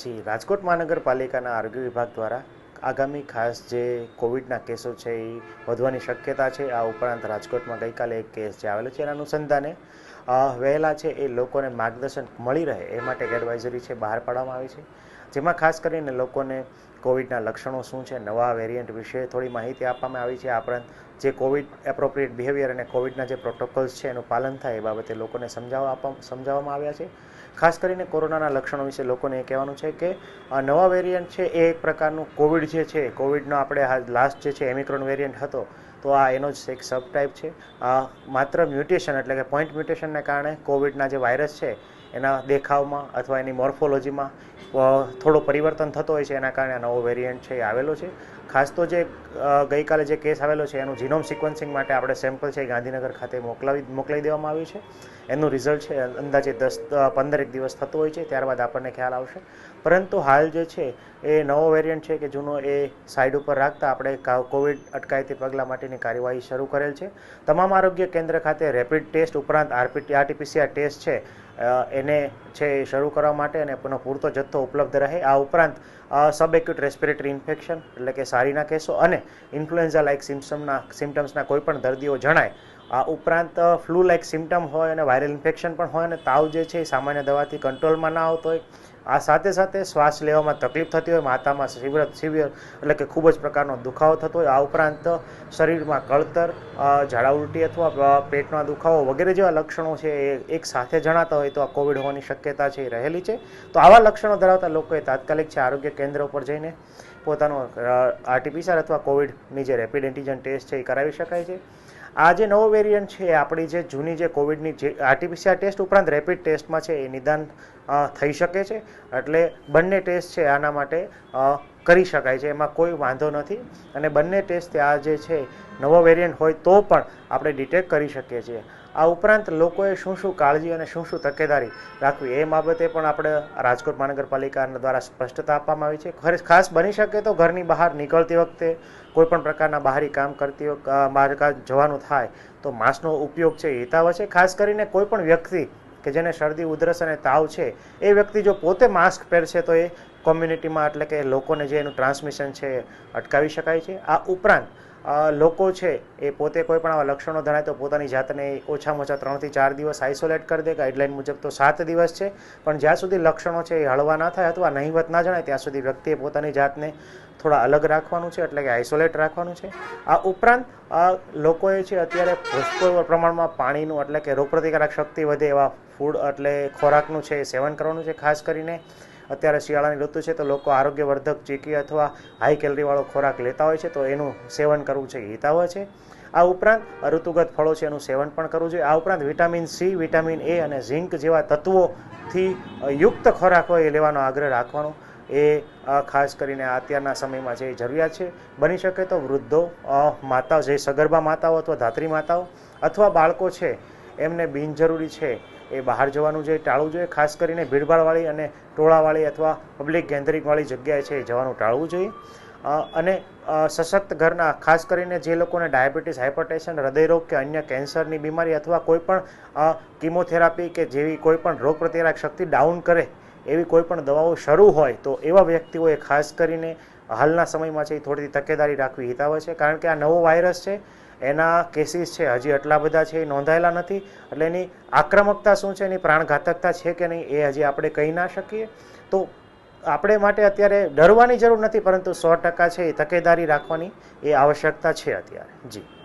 જી રાજકોટ મહાનગરપાલિકાના આરોગ્ય વિભાગ દ્વારા આગામી ખાસ જે કોવિડના કેસો છે એ વધવાની શક્યતા છે, આ ઉપરાંત રાજકોટમાં ગઈકાલે એક કેસ જે આવેલો છે, એના અનુસંધાને વહેલા છે એ લોકોને માર્ગદર્શન મળી રહે એ માટે એડવાઇઝરી છે, બહાર પાડવામાં આવી છે. જેમાં ખાસ કરીને લોકોને કોવિડના લક્ષણો શું છે, નવા વેરિયન્ટ વિશે થોડી માહિતી આપવામાં આવી છે. આ ઉપરાંત જે કોવિડ એપ્રોપ્રિએટ બિહેવિયર અને કોવિડના જે પ્રોટોકોલ્સ છે, એનું પાલન થાય એ બાબતે લોકોને સમજાવવા સમજાવવામાં આવ્યા છે. ખાસ કરીને કોરોનાના લક્ષણો વિશે લોકોને એ કહેવાનું છે કે, આ નવા વેરિયન્ટ છે એ એક પ્રકારનું કોવિડ જે છે, કોવિડનો આપણે લાસ્ટ જે છે એમિક્રોન વેરિયન્ટ હતો, તો આ એનો જ એક સબ ટાઈપ છે માત્ર મ્યુટેશન એટલે કે પોઈન્ટ મ્યુટેશનને કારણે કોવિડના જે વાયરસ છે એના દેખાવમાં અથવા એની મોર્ફોલોજીમાં થોડો પરિવર્તન થતો હોય છે, એના કારણે આ નવો વેરિયન્ટ છે એ આવેલો છે. ખાસ તો જે ગઈકાલે જે કેસ આવેલો છે, એનું જીનોમ સિક્વન્સિંગ માટે આપણે સેમ્પલ છે ગાંધીનગર ખાતે મોકલાવી મોકલાવી દેવામાં આવ્યું છે. એનું રિઝલ્ટ છે અંદાજે દસ પંદરેક દિવસ થતો હોય છે, ત્યારબાદ આપણને ખ્યાલ આવશે. પરંતુ હાલ જે છે, એ નવો વેરિયન્ટ છે કે જૂનો એ સાઈડ ઉપર રાખતા આપણે કોવિડ અટકાયતી પગલાં માટેની કાર્યવાહી શરૂ કરેલ છે. તમામ આરોગ્ય કેન્દ્ર ખાતે રેપિડ ટેસ્ટ ઉપરાંત આરપીટી આરટીપીસીઆર ટેસ્ટ છે એને છે શરૂ કરવા માટે અને એનો પૂરતો જથ્થો ઉપલબ્ધ રહે. આ ઉપરાંત સબ એક્યુટ રેસ્પિરેટરી ઇન્ફેક્શન એટલે કે સારીના કેસો અને ઇન્ફ્લુએન્ઝા લાઇક સિમ્સમના સિમ્ટમ્સના કોઈ પણ દર્દીઓ જણાય. આ ઉપરાંત ફ્લૂ લાઇક સિમ્ટમ હોય અને વાયરલ ઇન્ફેક્શન પણ હોય અને તાવ જે છે એ સામાન્ય દવાથી કંટ્રોલમાં ના આવતો હોય. આ સાથે સાથે શ્વાસ લેવામાં તકલીફ થતી હોય, માથામાં સિવિયર સિવિયર એટલે કે ખૂબ જ પ્રકારનો દુખાવો થતો હોય. આ ઉપરાંત, શરીરમાં કળતર ઝાડા ઉલટી અથવા પેટમાં દુખાવો વગેરે જેવા લક્ષણો છે એ એક સાથે જણાતા હોય તો આ કોવિડ હોવાની શક્યતા છે એ રહેલી છે. તો આવા લક્ષણો ધરાવતા લોકોએ તાત્કાલિક છે આરોગ્ય કેન્દ્ર ઉપર જઈને પોતાનો આરટીપીસીઆર અથવા કોવિડની જે રેપિડ એન્ટીજન ટેસ્ટ છે એ કરાવી શકાય છે. આ જે નવો વેરિયન્ટ છે આપણી જે જૂની જે કોવિડની જે આરટીપીસીઆર ટેસ્ટ ઉપરાંત રેપિડ ટેસ્ટમાં છે, એ નિદાન થઈ શકે છે. એટલે બંને ટેસ્ટ છે, આના માટે કરી શકાય છે, એમાં કોઈ વાંધો નથી. અને બંને ટેસ્ટ આ જે છે, નવો વેરિયન્ટ હોય તો પણ આપણે ડિટેક્ટ કરી શકીએ છીએ. આ ઉપરાંત લોકોએ શું શું કાળજી અને શું શું તકેદારી રાખવી, એ બાબતે પણ આપણે રાજકોટ મહાનગરપાલિકા દ્વારા સ્પષ્ટતા આપવામાં આવી છે. ખાસ બની શકે તો ઘરની બહાર નીકળતી વખતે, કોઈ પણ પ્રકારના બહારી કામ કરતી બહાર જવાનું થાય, તો માસ્કનો ઉપયોગ છે હિતાવ છે. ખાસ કરીને કોઈ પણ વ્યક્તિ કે જેને શરદી, ઉધરસ અને તાવ છે, એ વ્યક્તિ જો પોતે માસ્ક પહેરશે તો એ કોમ્યુનિટીમાં એટલે કે લોકોને જે એનું ટ્રાન્સમિશન છે અટકાવી શકાય છે. આ ઉપરાંત લોકો છે એ પોતે કોઈ પણ આવા લક્ષણો ધરાય તો પોતાની જાતને ઓછામાં ઓછા ત્રણથી ચાર દિવસ આઇસોલેટ કરી દે. ગાઈડલાઇન મુજબ તો સાત દિવસ છે. પણ જ્યાં સુધી લક્ષણો છે એ હળવા ના થાય અથવા નહીવત ના જણાય, ત્યાં સુધી વ્યક્તિએ પોતાની જાતને થોડા અલગ રાખવાનું છે એટલે કે આઇસોલેટ રાખવાનું છે. આ ઉપરાંત લોકોએ છે અત્યારે પુષ્કળ પ્રમાણમાં પાણીનું એટલે કે રોગપ્રતિકારક શક્તિ વધે એવા ફૂડ એટલે ખોરાકનું છે એ સેવન કરવાનું છે. ખાસ કરીને અત્યારે શિયાળાની ઋતુ છે તો લોકો આરોગ્યવર્ધક ચીકી અથવા હાઈ કેલરીવાળો ખોરાક લેતા હોય છે તો એનું સેવન કરવું છે હિતાવહ છે. આ ઉપરાંત ઋતુગત ફળો છે એનું સેવન પણ કરવું જોઈએ. આ ઉપરાંત વિટામિન સી વિટામિન એ અને ઝિંક જેવા તત્વોથી યુક્ત ખોરાક હોય એ લેવાનો આગ્રહ રાખવાનો. એ ખાસ કરીને અત્યારના સમયમાં જે જરૂરિયાત છે. બની શકે તો વૃદ્ધો માતાઓ, જે સગર્ભા માતાઓ અથવા ધાત્રી માતાઓ અથવા બાળકો છે એમને બિનજરૂરી છે. એ બહાર જવાનું જોઈએ ટાળવું જોઈએ, ખાસ કરીને ભીડભાડવાળી અને ટોળાવાળી અથવા પબ્લિક ગેધરિંગવાળી જગ્યાએ છે એ જવાનું ટાળવું જોઈએ. અને સશક્ત ઘરના, ખાસ કરીને જે લોકોને ડાયાબિટીસ હાઇપરટેન્શન હૃદયરોગ કે અન્ય કેન્સરની બીમારી અથવા કોઈપણ કિમોથેરાપી કે જેવી કોઈપણ રોગ પ્રતિકારક શક્તિ ડાઉન કરે એવી કોઈપણ દવાઓ શરૂ હોય તો એવા વ્યક્તિઓએ ખાસ કરીને હાલના સમયમાં છે એ થોડી તકેદારી રાખવી હિતાવે છે. કારણ કે આ નવો વાયરસ છે એના કેસીસ છે, હજી આટલા બધા છે એ નોંધાયેલા નથી. એટલે એની આક્રમકતા શું છે, એની પ્રાણઘાતકતા છે કે નહીં, એ હજી આપણે કહી ના શકીએ. તો આપણે માટે અત્યારે ડરવાની જરૂર નથી, પરંતુ સો ટકા છે એ તકેદારી રાખવાની એ આવશ્યકતા છે અત્યારે. જી.